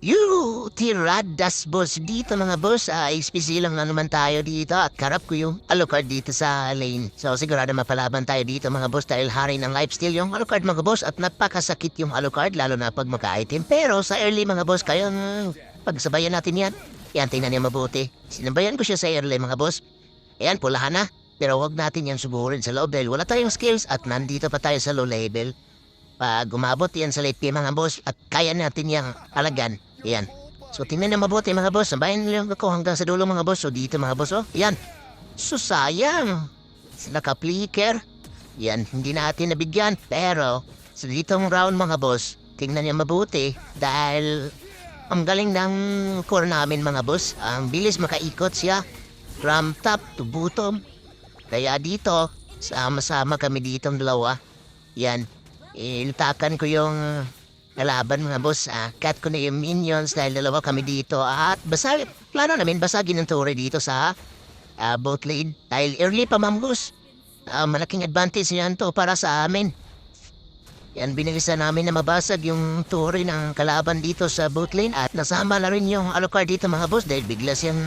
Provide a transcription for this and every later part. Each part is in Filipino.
You, tiradas boss dito mga boss. Ah, XPC lang na naman tayo dito at karap ko yung Alucard dito sa lane. So sigurado mapalaban tayo dito mga boss dahil hari ng lifesteal yung Alucard mga boss at napakasakit yung Alucard lalo na pag maka-item. Pero sa early mga boss, kaya mm, pagsabayan natin yan. Yan, tingnan niya mabuti. Sinabayan ko siya sa early mga boss. Ayan, pulahan na. Pero wag natin yan suburin sa loob dahil wala tayong skills at nandito pa tayo sa low level. Pag umabot yan sa late game mga boss at kaya natin yung alagan. Yan. So tingnan na mabuti mga boss. Sabayan niyo ako hanggang sa dulo mga boss. So dito mga boss oh. Yan. So sayang. Naka-flicker. Yan. Hindi natin nabigyan. Pero sa ditong round mga boss. Tingnan niyo mabuti. Dahil ang galing ng core namin mga boss. Ang bilis makaikot siya. From top to bottom. Kaya dito, sama-sama kami ditong dalawa. Yan. Ilutakan ko yung kalaban mga boss. Ah, cut ko na yung minions dahil dalawa kami dito. At basa, plano namin basagin ang tore dito sa ah, boat lane. Dahil early pa mambus. Ah, malaking advantage yan to para sa amin. Yan, binilisan namin na mabasag yung tore ng kalaban dito sa boat lane. At nasama na rin yung Alucard dito mga boss dahil bigla siyang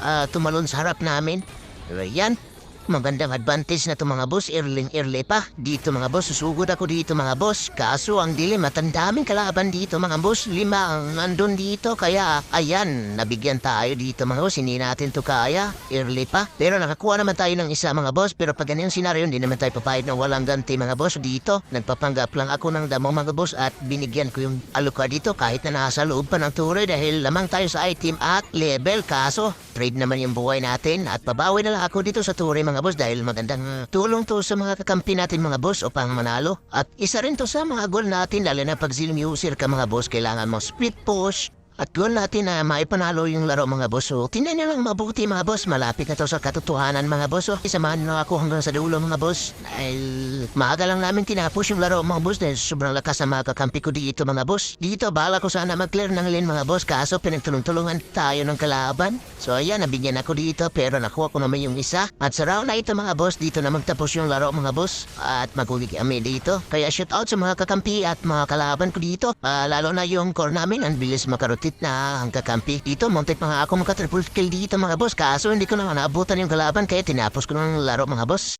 ah, tumalon sa harap namin. Pero yan, magandang advantage na to mga boss. Early pa. Dito mga boss, susugod ako dito mga boss. Kaso ang dilim at ang daming kalaban dito mga boss. Lima ang nandun dito. Kaya ayan, nabigyan tayo dito mga boss. Hindi natin to kaya. Early pa. Pero nakakuha naman tayo ng isa mga boss. Pero pag ganyan senaryo, hindi naman tayo papayad na walang ganti mga boss. Dito, nagpapanggap lang ako ng damo mga boss. At binigyan ko yung aluka dito kahit na nasa loob pa ng turo dahil lamang tayo sa item at level. Kaso, trade naman yung buhay natin. At pabawi na lang ako dito sa turo mga boss dahil magandang uh, tulong to sa mga kakampi natin mga boss upang manalo. At isa rin to sa mga goal natin lalo na pag zilong user ka mga boss kailangan mo split push. At goal natin na maipanalo yung laro mga boss. So, tingnan niyo lang mabuti mga boss. Malapit na to sa katotohanan mga boss. So, isamahan na ako hanggang sa dulo mga boss. Dahil maaga lang namin tinapos yung laro mga boss dahil sobrang lakas ang mga kakampi ko dito mga boss. Dito bala ko sana mag-clear ng lane mga boss kaso pinagtulong-tulungan tayo ng kalaban. So ayan, nabigyan ako dito pero nakuha ko naman yung isa. At sa round na ito mga boss, dito na magtapos yung laro mga boss. At maguli kami dito. Kaya shout out sa mga kakampi at mga kalaban ko dito. Ah, lalo na yung core namin, ang bilis makarotit na ang kakampi. Dito, muntik nga ako maka-triple kill dito mga boss. Kaso hindi ko na naabutan yung kalaban kaya tinapos ko ng laro mga boss.